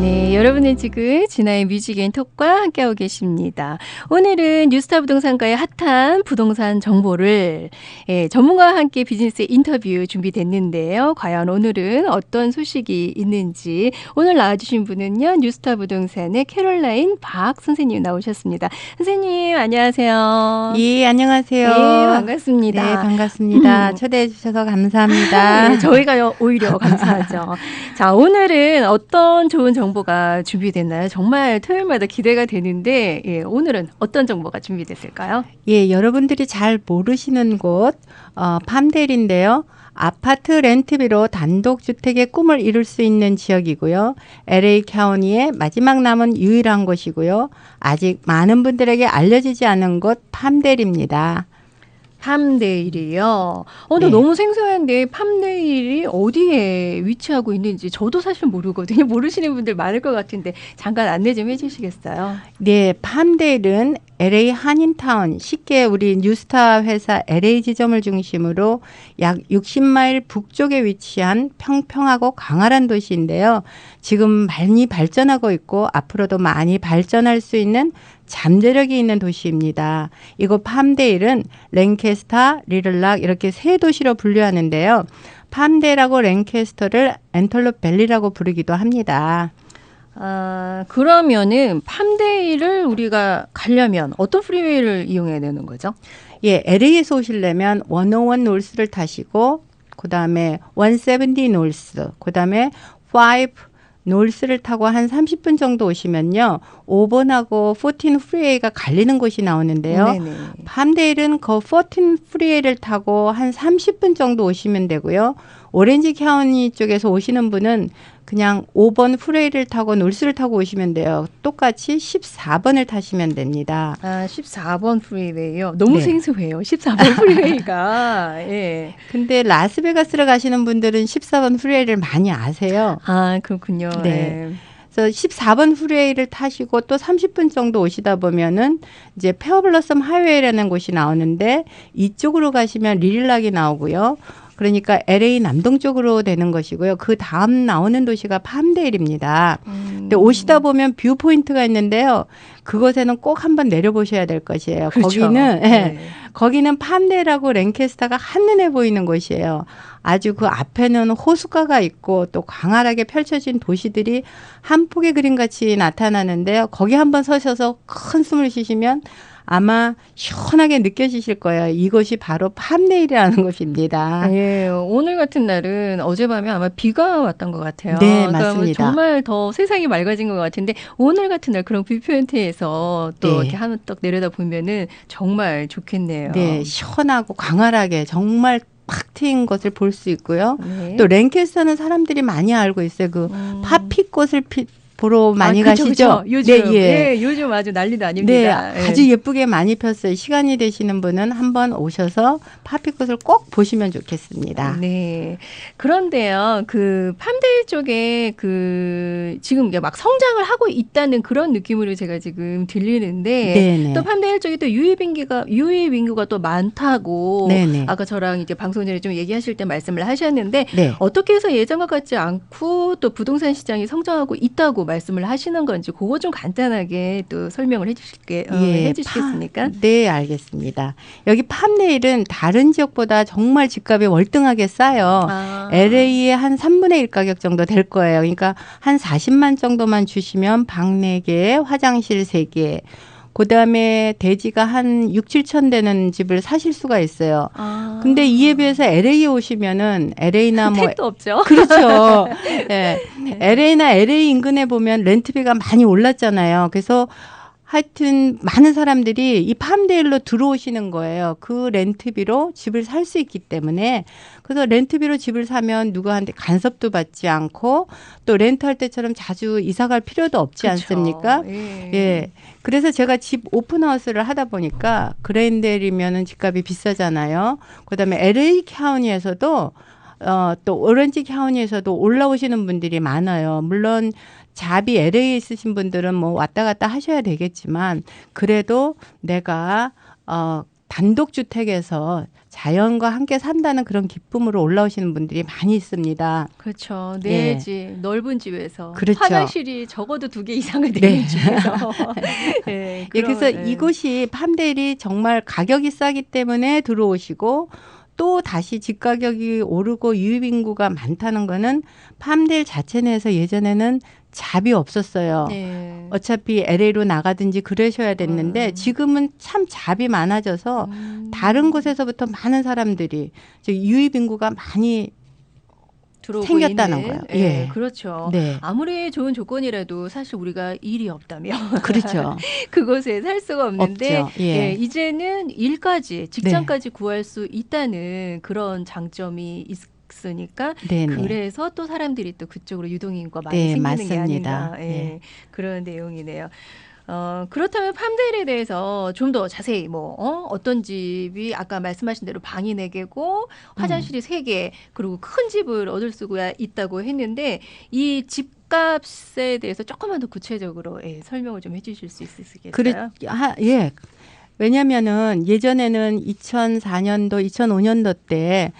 네, 여러분은 지금 진아의 뮤직 앤 톡과 함께하고 계십니다. 오늘은 뉴스타 부동산과의 핫한 부동산 정보를 예, 전문가와 함께 비즈니스 인터뷰 준비됐는데요. 과연 오늘은 어떤 소식이 있는지 오늘 나와주신 분은요. 뉴스타 부동산의 캐롤라인 박 선생님 나오셨습니다. 선생님 안녕하세요. 예, 안녕하세요. 네, 반갑습니다. 네, 반갑습니다. 음. 초대해 주셔서 감사합니다. 네, 저희가 오히려 감사하죠. 자, 오늘은 어떤 좋은 정보 가 준비됐나요? 정말 토요일마다 기대가 되는데, 예, 오늘은 어떤 정보가 준비됐을까요? 예, 여러분들이 잘 모르시는 곳, 어, 팜델인데요. 아파트 렌트비로 단독주택의 꿈을 이룰 수 있는 지역이고요. LA 카운티의 마지막 남은 유일한 곳이고요. 아직 많은 분들에게 알려지지 않은 곳 팜델입니다. 팜데일이요. 어, 근데 네. 너무 생소한데 팜데일이 어디에 위치하고 있는지 저도 사실 모르거든요. 모르시는 분들 많을 것 같은데 잠깐 안내 좀 해주시겠어요? 네, 팜데일은 LA 한인타운, 쉽게 우리 뉴스타 회사 LA 지점을 중심으로 약 60마일 북쪽에 위치한 평평하고 광활한 도시인데요. 지금 많이 발전하고 있고 앞으로도 많이 발전할 수 있는 잠재력이 있는 도시입니다. 이곳 팜데일은 랭캐스터, 리를락 이렇게 세 도시로 분류하는데요. 팜데일하고 랭캐스터를 엔털롭 밸리라고 부르기도 합니다. 아, 그러면은 팜데일을 우리가 가려면 어떤 프리웨이를 이용해야 되는 거죠? 예, LA에서 오시려면 101 놀스를 타시고 그다음에 170 놀스, 그다음에 5 놀스를 타고 한 30분 정도 오시면요. 5번하고 14 프리웨이가 갈리는 곳이 나오는데요. 네네. 팜데일은 그14 프리웨이를 타고 한 30분 정도 오시면 되고요. 오렌지 카운티 쪽에서 오시는 분은 그냥 5번 프레이를 타고 놀스를 타고 오시면 돼요. 똑같이 14번을 타시면 됩니다. 아, 14번 프리웨이요. 너무 네. 생소해요. 14번 프리웨이가. 예. 근데 라스베가스를 가시는 분들은 14번 프레이를 많이 아세요. 아, 그렇군요. 네. 예. 그래서 14번 프레이를 타시고 또 30분 정도 오시다 보면은 이제 페어블러썸 하이웨이라는 곳이 나오는데 이쪽으로 가시면 리릴락이 나오고요. 그러니까 LA 남동 쪽으로 되는 것이고요. 그 다음 나오는 도시가 팜데일입니다. 음. 근데 오시다 보면 뷰 포인트가 있는데요. 그곳에는 꼭 한번 내려보셔야 될 것이에요. 그렇죠. 거기는 예, 네. 거기는 팜데일하고 랭캐스터가 한눈에 보이는 곳이에요. 아주 그 앞에는 호숫가가 있고 또 광활하게 펼쳐진 도시들이 한 폭의 그림 같이 나타나는데요. 거기 한번 서셔서 큰 숨을 쉬시면 아마 시원하게 느껴지실 거예요. 이곳이 바로 팜데일이라는 곳입니다. 예, 오늘 같은 날은 어젯밤에 아마 비가 왔던 것 같아요. 네, 그러니까 뭐 맞습니다. 정말 더 세상이 맑아진 것 같은데 오늘 같은 날 그런 뷰포인트에서 또 네. 이렇게 한떡 내려다 보면은 정말 좋겠네요. 네, 시원하고 광활하게 정말 팍 트인 것을 볼 수 있고요. 네. 또 랭캐스터는 사람들이 많이 알고 있어요. 그 음. 파피꽃을 피, 보러 많이 아, 그쵸, 가시죠? 그쵸. 요즘 네, 예. 예, 요즘 아주 난리도 네, 아닙니다. 예. 아주 예쁘게 많이 폈어요. 시간이 되시는 분은 한번 오셔서 파피꽃을 꼭 보시면 좋겠습니다. 네. 그런데요, 그 팜데일 쪽에 그 지금 막 성장을 하고 있다는 그런 느낌으로 제가 지금 들리는데 네네. 또 팜데일 쪽에 또 유입 인구가 유입 인구가 또 많다고 네네. 아까 저랑 이제 방송 전에 좀 얘기하실 때 말씀을 하셨는데 네. 어떻게 해서 예전과 같지 않고 또 부동산 시장이 성장하고 있다고 말 씀을 하시는 건지 그거 좀 간단하게 또 설명을 해주실게 어, 예, 해주시겠습니까? 파- 네, 알겠습니다. 여기 팜네일은 다른 지역보다 정말 집값이 월등하게 싸요. 아. LA의 한 3분의 1 가격 정도 될 거예요. 그러니까 한 40만 정도만 주시면 방 4개, 화장실 3개, 그 다음에 대지가 한 6, 7천 되는 집을 사실 수가 있어요. 아. 근데 이에 비해서 LA에 오시면은 LA나 뭐 택도 없죠. 그렇죠. 예. LA나 LA 인근에 보면 렌트비가 많이 올랐잖아요. 그래서 하여튼 많은 사람들이 이 팜데일로 들어오시는 거예요. 그 렌트비로 집을 살 수 있기 때문에 그래서 렌트비로 집을 사면 누구한테 간섭도 받지 않고 또 렌트할 때처럼 자주 이사 갈 필요도 없지 그쵸. 않습니까? 예. 예. 그래서 제가 집 오픈하우스를 하다 보니까 그랜델이면은 집값이 비싸잖아요. 그다음에 LA 카운티에서도 어, 또 오렌지 카운티에서도 올라오시는 분들이 많아요. 물론 잡이 LA에 있으신 분들은 뭐 왔다 갔다 하셔야 되겠지만 그래도 내가 어 단독 주택에서 자연과 함께 산다는 그런 기쁨으로 올라오시는 분들이 많이 있습니다. 그렇죠. 예. 내 집, 넓은 집에서 그렇죠. 화장실이 적어도 두 개 이상을 네. 되는 집에서. 예, 예, 그래서 그런, 예. 이곳이 팜델이 정말 가격이 싸기 때문에 들어오시고 또 다시 집 가격이 오르고 유입 인구가 많다는 거는 팜델 자체 내에서 예전에는 잡이 없었어요. 네. 어차피 LA로 나가든지 그러셔야 됐는데 음. 지금은 참 잡이 많아져서 음, 다른 곳에서부터 많은 사람들이 저 유입 인구가 많이 생겼다는 있는, 거예요. 예, 예. 그렇죠. 네 아무리 좋은 조건이라도 사실 우리가 일이 없다면 그렇죠 그곳에 살 수가 없는데 예, 예 이제는 일까지 직장까지 구할 수 있다는 그런 장점이 있 으니까 네네 그래서 또 사람들이 또 그쪽으로 유동인구가 많이 네, 생기는 맞습니다. 게 아닌가 예, 예. 그런 내용이네요. 어, 그렇다면 팜데일에 대해서 좀 더 자세히 뭐 어? 어떤 집이 아까 말씀하신 대로 방이 네 개고 화장실이 세개 그리고 큰 집을 얻을 수가 있다고 했는데 이 집값에 대해서 조금만 더 구체적으로 예, 설명을 좀 해주실 수 있으시겠어요? 그래 하, 예 왜냐면은 예전에는 2004년도 2005년도 때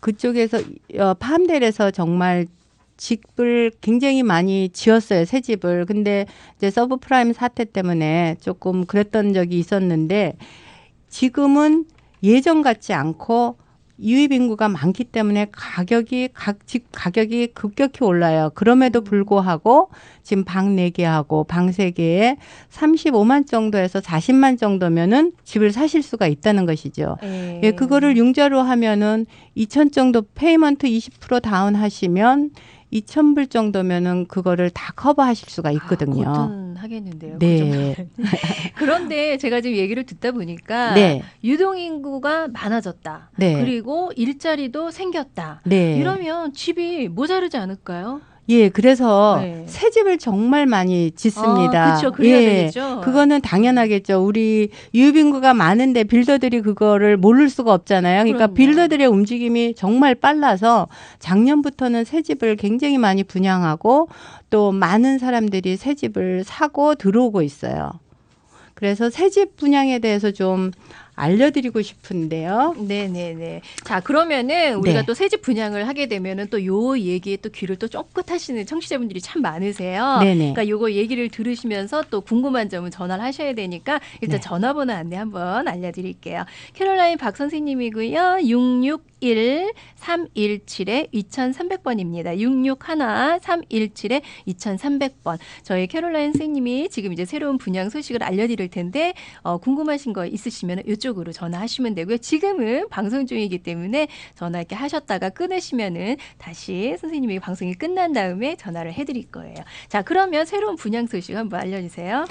그쪽에서 어, 팜델에서 정말 집을 굉장히 많이 지었어요 새 집을. 근데 이제 서브프라임 사태 때문에 조금 그랬던 적이 있었는데 지금은 예전 같지 않고 유입 인구가 많기 때문에 가격이 각 집 가격이 급격히 올라요. 그럼에도 불구하고 지금 방 4개 하고 방 3개에 35만 정도에서 40만 정도면은 집을 사실 수가 있다는 것이죠. 예, 예, 그거를 융자로 하면은 2천 정도 페이먼트 20% 다운 하시면 2천 불 정도면은 그거를 다 커버하실 수가 있거든요. 아, 하겠는데요. 그 네. 정도면. 그런데 제가 지금 얘기를 듣다 보니까 네. 유동 인구가 많아졌다. 네. 그리고 일자리도 생겼다. 네. 이러면 집이 모자르지 않을까요? 예, 그래서 네. 새 집을 정말 많이 짓습니다. 그렇죠. 그래야 예. 되겠죠. 그거는 당연하겠죠. 우리 유빈구가 많은데 빌더들이 그거를 모를 수가 없잖아요. 그러니까 그럼요. 빌더들의 움직임이 정말 빨라서 작년부터는 새 집을 굉장히 많이 분양하고 또 많은 사람들이 새 집을 사고 들어오고 있어요. 그래서 새 집 분양에 대해서 좀 알려드리고 싶은데요. 네네네. 자 그러면은 우리가 네. 또 새집 분양을 하게 되면은 또 요 얘기에 또 귀를 또 쫑긋하시는 청취자분들이 참 많으세요. 네네. 그러니까 요거 얘기를 들으시면서 또 궁금한 점은 전화를 하셔야 되니까 일단 네. 전화번호 안내 한번 알려드릴게요. 캐롤라인 박 선생님이고요. 661 317에 2300번입니다. 661 317에 2300번. 저희 캐롤라인 선생님이 지금 이제 새로운 분양 소식을 알려드릴 텐데 어, 궁금하신 거 있으시면 이쪽 으로 전화하시면 되고요. 지금은 방송 중이기 때문에 전화 이렇게 하셨다가 끊으시면은 다시 선생님이 방송이 끝난 다음에 전화를 해드릴 거예요. 자, 그러면 새로운 분양 소식 한번 알려주세요.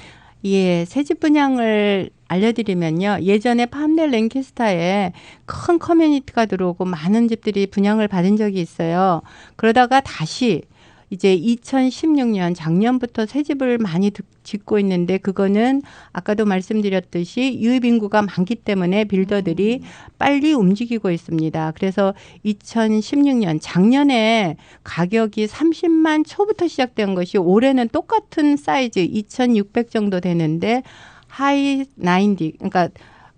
예, 새집 분양을 알려드리면요. 예전에 팜넬 랭캐스타에 큰 커뮤니티가 들어오고 많은 집들이 분양을 받은 적이 있어요. 그러다가 다시 이제 2016년 작년부터 새 집을 많이 듣- 짓고 있는데 그거는 아까도 말씀드렸듯이 유입 인구가 많기 때문에 빌더들이 빨리 움직이고 있습니다. 그래서 2016년 작년에 가격이 30만 초부터 시작된 것이 올해는 똑같은 사이즈 2,600 정도 되는데 하이 90 그러니까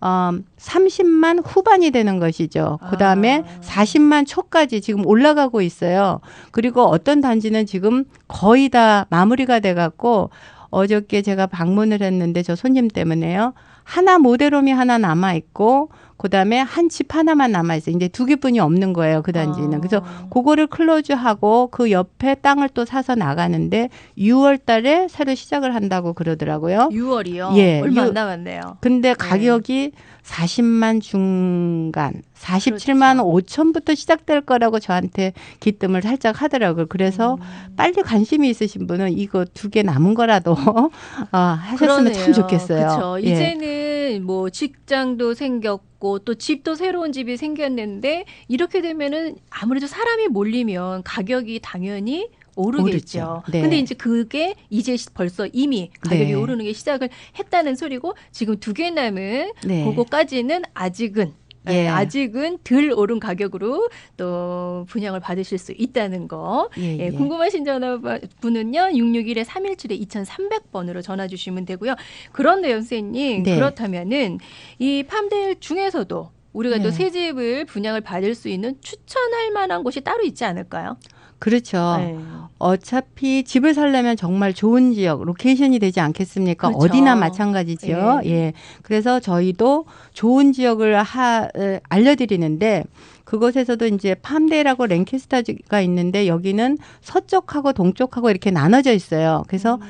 음, 30만 후반이 되는 것이죠. 그 다음에 아. 40만 초까지 지금 올라가고 있어요. 그리고 어떤 단지는 지금 거의 다 마무리가 돼 갖고 어저께 제가 방문을 했는데 저 손님 때문에요. 하나 모델홈이 하나 남아 있고 그다음에 한집 하나만 남아 있어요. 이제 두 개뿐이 없는 거예요. 그 단지는. 그래서 아. 그거를 클로즈하고 그 옆에 땅을 또 사서 나가는데 6월 달에 새로 시작을 한다고 그러더라고요. 6월이요. 예, 얼마 유- 안 남았네요. 근데 가격이 40만 중간, 47만 그렇죠. 5천부터 시작될 거라고 저한테 기뜸을 살짝 하더라고요. 그래서 음. 빨리 관심이 있으신 분은 이거 두 개 남은 거라도 어, 하셨으면 참 그러네요. 좋겠어요. 그쵸. 예. 이제는 뭐 직장도 생겼고 또 집도 새로운 집이 생겼는데 이렇게 되면은 아무래도 사람이 몰리면 가격이 당연히 오르겠죠. 네. 근데 이제 그게 이제 시- 벌써 이미 가격이 네. 오르는 게 시작을 했다는 소리고 지금 두 개 남은 네. 그거까지는 아직은 예, 예. 아직은 덜 오른 가격으로 또 분양을 받으실 수 있다는 거. 예, 예, 예. 궁금하신 전화번호는요. 661에 317에 2300번으로 전화 주시면 되고요. 그런데요, 선생님. 네. 그렇다면은 이 팜델 중에서도 우리가 또 네. 새 집을 분양을 받을 수 있는 추천할 만한 곳이 따로 있지 않을까요? 그렇죠. 네. 어차피 집을 살려면 정말 좋은 지역, 로케이션이 되지 않겠습니까? 그렇죠. 어디나 마찬가지죠. 예. 예. 그래서 저희도 좋은 지역을 하, 에, 알려드리는데 그곳에서도 이제 팜데이라고 랭캐스터가 있는데 여기는 서쪽하고 동쪽하고 이렇게 나눠져 있어요. 그래서 음.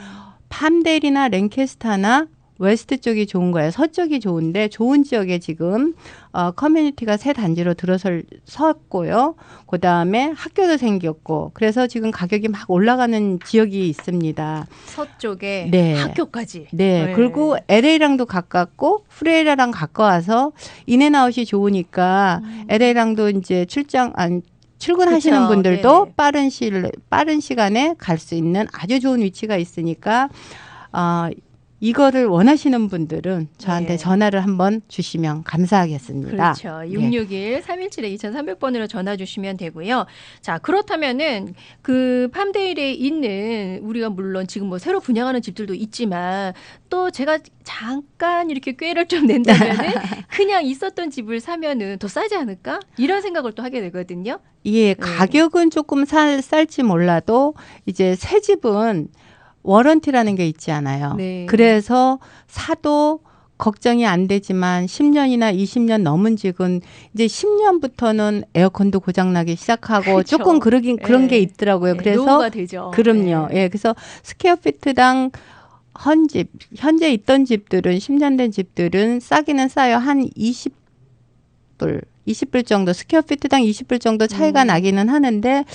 팜데일이나 랭캐스타나 웨스트 쪽이 좋은 거예요. 서쪽이 좋은데 좋은 지역에 지금 어, 커뮤니티가 새 단지로 들어설 섰고요. 그 다음에 학교도 생겼고 그래서 지금 가격이 막 올라가는 지역이 있습니다. 서쪽에 네. 학교까지. 네, 네. 그리고 LA랑도 가깝고 프레이라랑 가까워서 인앤아웃이 좋으니까 음. LA랑도 이제 출장 안 출근하시는 그쵸. 분들도 네네. 빠른 시 빠른 시간에 갈 수 있는 아주 좋은 위치가 있으니까 아 이거를 원하시는 분들은 저한테 네. 전화를 한번 주시면 감사하겠습니다. 그렇죠. 네. 661 317에 2300번으로 전화 주시면 되고요. 자, 그렇다면은 그 팜데일에 있는 우리가 물론 지금 뭐 새로 분양하는 집들도 있지만 또 제가 잠깐 이렇게 꾀를 좀 낸다면은 그냥 있었던 집을 사면은 더 싸지 않을까? 이런 생각을 또 하게 되거든요. 예, 가격은 조금 살, 쌀지 몰라도 이제 새 집은 워런티라는 게 있지 않아요. 네. 그래서 사도 걱정이 안 되지만 10년이나 20년 넘은 집은 이제 10년부터는 에어컨도 고장 나기 시작하고 그렇죠. 조금 그러긴 그런 네. 게 있더라고요. 네, 그래서. 그럼요. 네. 예. 그래서 스퀘어 피트당 헌집 현재 있던 집들은 10년 된 집들은 싸기는 싸요. 한 20불 20불 정도 스퀘어 피트당 20불 정도 차이가 음. 나기는 하는데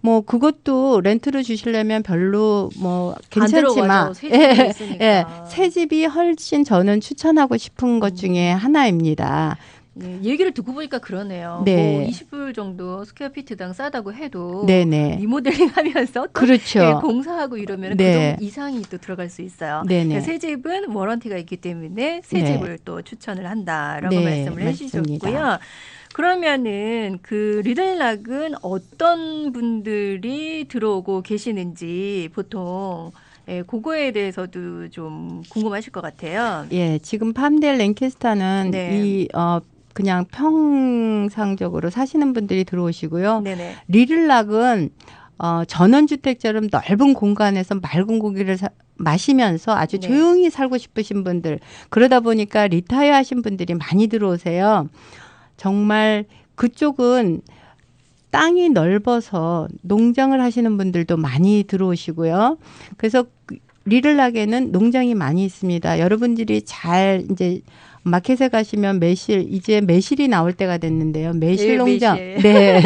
뭐 그것도 렌트로 주시려면 별로 뭐안 괜찮지만 들어가죠. 새 집이 예. 예, 새 집이 훨씬 저는 추천하고 싶은 것 중에 하나입니다. 네, 얘기를 듣고 보니까 그러네요. 네. 뭐 20불 정도 스퀘어 피트당 싸다고 해도 네네. 리모델링 하면서 또 그렇죠. 예, 공사하고 이러면 네. 그 이상이 또 들어갈 수 있어요. 네네. 새 집은 워런티가 있기 때문에 새 네. 집을 또 추천을 한다라고 네, 말씀을 맞습니다. 해주셨고요. 그러면은 그 리들락은 어떤 분들이 들어오고 계시는지 보통 예, 그거에 대해서도 좀 궁금하실 것 같아요. 예, 지금 팜델 랭캐스타는 네. 이 어, 그냥 평상적으로 사시는 분들이 들어오시고요. 네네. 리를락은 어, 전원주택처럼 넓은 공간에서 맑은 고기를 사- 마시면서 아주 네. 조용히 살고 싶으신 분들 그러다 보니까 리타이어 하신 분들이 많이 들어오세요. 정말 그쪽은 땅이 넓어서 농장을 하시는 분들도 많이 들어오시고요. 그래서 그 리를락에는 농장이 많이 있습니다. 여러분들이 잘 이제 마켓에 가시면 매실 이제 매실이 나올 때가 됐는데요. 매실 네, 농장. 네,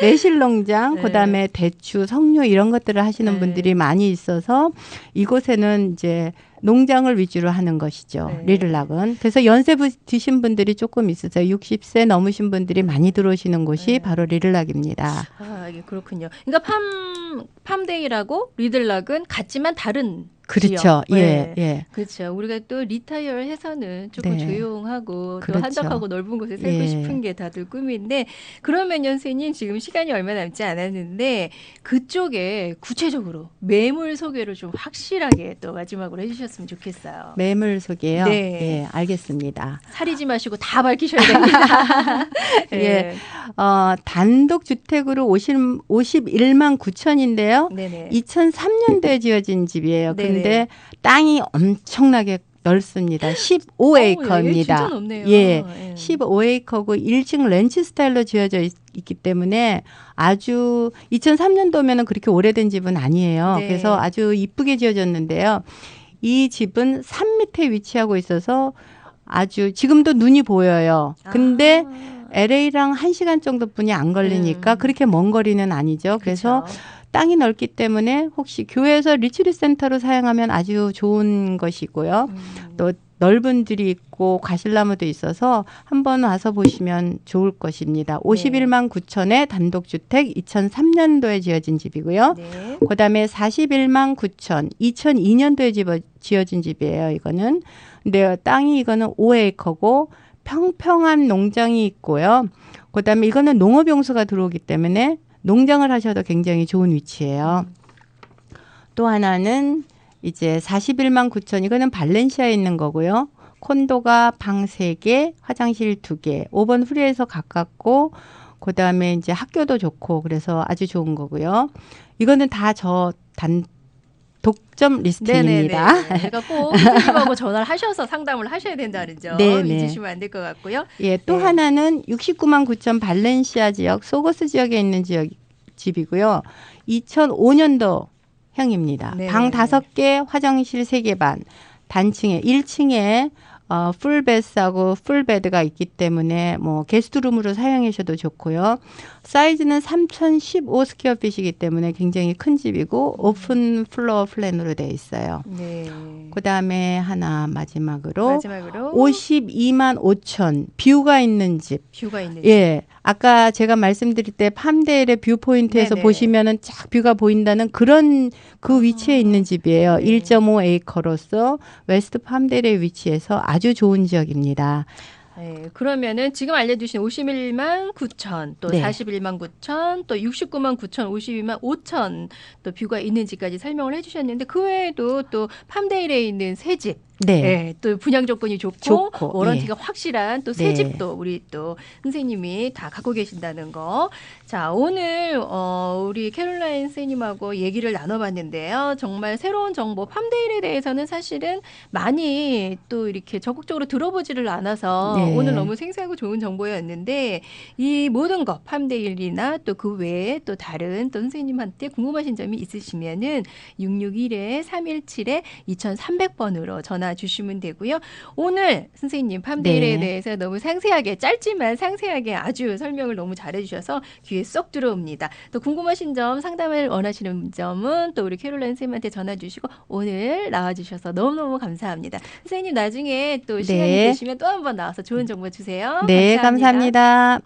매실 농장, 네. 그다음에 대추, 석류 이런 것들을 하시는 네. 분들이 많이 있어서 이곳에는 이제 농장을 위주로 하는 것이죠. 네. 리를락은. 그래서 연세 부- 드신 분들이 조금 있으세요. 60세 넘으신 분들이 많이 들어오시는 곳이 네. 바로 리를락입니다. 아, 이게 그렇군요. 그러니까 팜 팜데이라고 리들락은 같지만 다른 그렇죠. 지역. 예, 네. 예. 그렇죠. 우리가 또 리타이어를 해서는 조금 네. 조용하고 또 그렇죠. 한적하고 넓은 곳에 살고 예. 싶은 게 다들 꿈인데 그러면 연세님 지금 시간이 얼마 남지 않았는데 그쪽에 구체적으로 매물 소개를 좀 확실하게 또 마지막으로 해주셨으면 좋겠어요. 매물 소개요. 네. 예, 알겠습니다. 사리지 마시고 다 밝히셔야 됩니다. 예. 어, 단독 주택으로 50, 51만 9천인데요. 네네. 2003년도에 지어진 집이에요. 네네. 근데 땅이 엄청나게 넓습니다. 어우, 예, 15에이커입니다. 진짜 높네요. 예. 예. 15에이커고 1층 렌치 스타일로 지어져 있, 기 때문에 아주 2003년도면은 그렇게 오래된 집은 아니에요. 네. 그래서 아주 이쁘게 지어졌는데요. 이 집은 산 밑에 위치하고 있어서 아주 지금도 눈이 보여요. 근데 아, LA랑 1시간 정도뿐이 안 걸리니까 음. 그렇게 먼 거리는 아니죠. 그래서 그쵸. 땅이 넓기 때문에 혹시 교회에서 리트리 센터로 사용하면 아주 좋은 것이고요. 음. 또 넓은 들이 있고 과실나무도 있어서 한번 와서 보시면 좋을 것입니다. 네. 51만 9천의 단독주택 2003년도에 지어진 집이고요. 네. 그다음에 41만 9천 2002년도에 집어, 지어진 집이에요. 이거는 근데 땅이 이거는 5에이커고 평평한 농장이 있고요. 그다음에 이거는 농업용수가 들어오기 때문에 농장을 하셔도 굉장히 좋은 위치예요. 또 하나는 이제 41만 9천 이거는 발렌시아에 있는 거고요. 콘도가 방 3개, 화장실 2개, 5번 후리에서 가깝고 그다음에 이제 학교도 좋고 그래서 아주 좋은 거고요. 이거는 다 저 단 독점 리스팅입니다. 네네네. 그러니까 꼭 선생님하고 전화를 하셔서 상담을 하셔야 된다는 점 네네. 잊으시면 안 될 것 같고요. 예, 또 네. 하나는 69만 9천 발렌시아 지역, 소고스 지역에 있는 지역 집이고요. 2005년도 형입니다. 네. 방 5개, 화장실 3개 반. 단층에 1층에 어, 풀베스하고 풀베드가 있기 때문에 뭐 게스트룸으로 사용하셔도 좋고요. 사이즈는 3015 스퀘어핏이기 때문에 굉장히 큰 집이고 오픈 플로어 플랜으로 되어 있어요. 네. 그다음에 하나 마지막으로 마지막으로 52만 5천 뷰가 있는 집. 뷰가 있는 예. 아까 제가 말씀드릴 때 팜데일의 뷰 포인트에서 네네. 보시면은 쫙 뷰가 보인다는 그런 그 위치에 있는 집이에요. 네. 1.5 에이커로서 웨스트 팜데일에 위치해서 아주 좋은 지역입니다. 네, 그러면은 지금 알려주신 51만 9천, 또 네. 41만 9천, 또 69만 9천, 52만 5천 또 뷰가 있는지까지 설명을 해주셨는데 그 외에도 또 팜데일에 있는 새 집, 네. 네, 또 분양 조건이 좋고, 좋고, 워런티가 확실한 또새 네. 집도 우리 또 선생님이 다 갖고 계신다는 거. 자, 오늘 어, 우리 캐롤라인 선생님하고 얘기를 나눠봤는데요. 정말 새로운 정보, 팜데일에 대해서는 사실은 많이 또 이렇게 적극적으로 들어보지를 않아서 네. 오늘 너무 생생하고 좋은 정보였는데 이 모든 것, 팜데일이나 또 그 외에 또 다른 또 선생님한테 궁금하신 점이 있으시면은 661에 317에 2300번으로 전화 주시면 되고요. 오늘 선생님 팜데일에 네. 대해서 너무 상세하게 짧지만 상세하게 아주 설명을 너무 잘해 주셔서 귀에 쏙 들어옵니다. 또 궁금하신 점, 상담을 원하시는 점은 또 우리 캐롤라인 선생님한테 전화 주시고 오늘 나와 주셔서 너무너무 감사합니다. 선생님 나중에 또 시간이 네. 되시면 또 한번 나와서 좋은 정보 주세요. 네, 감사합니다.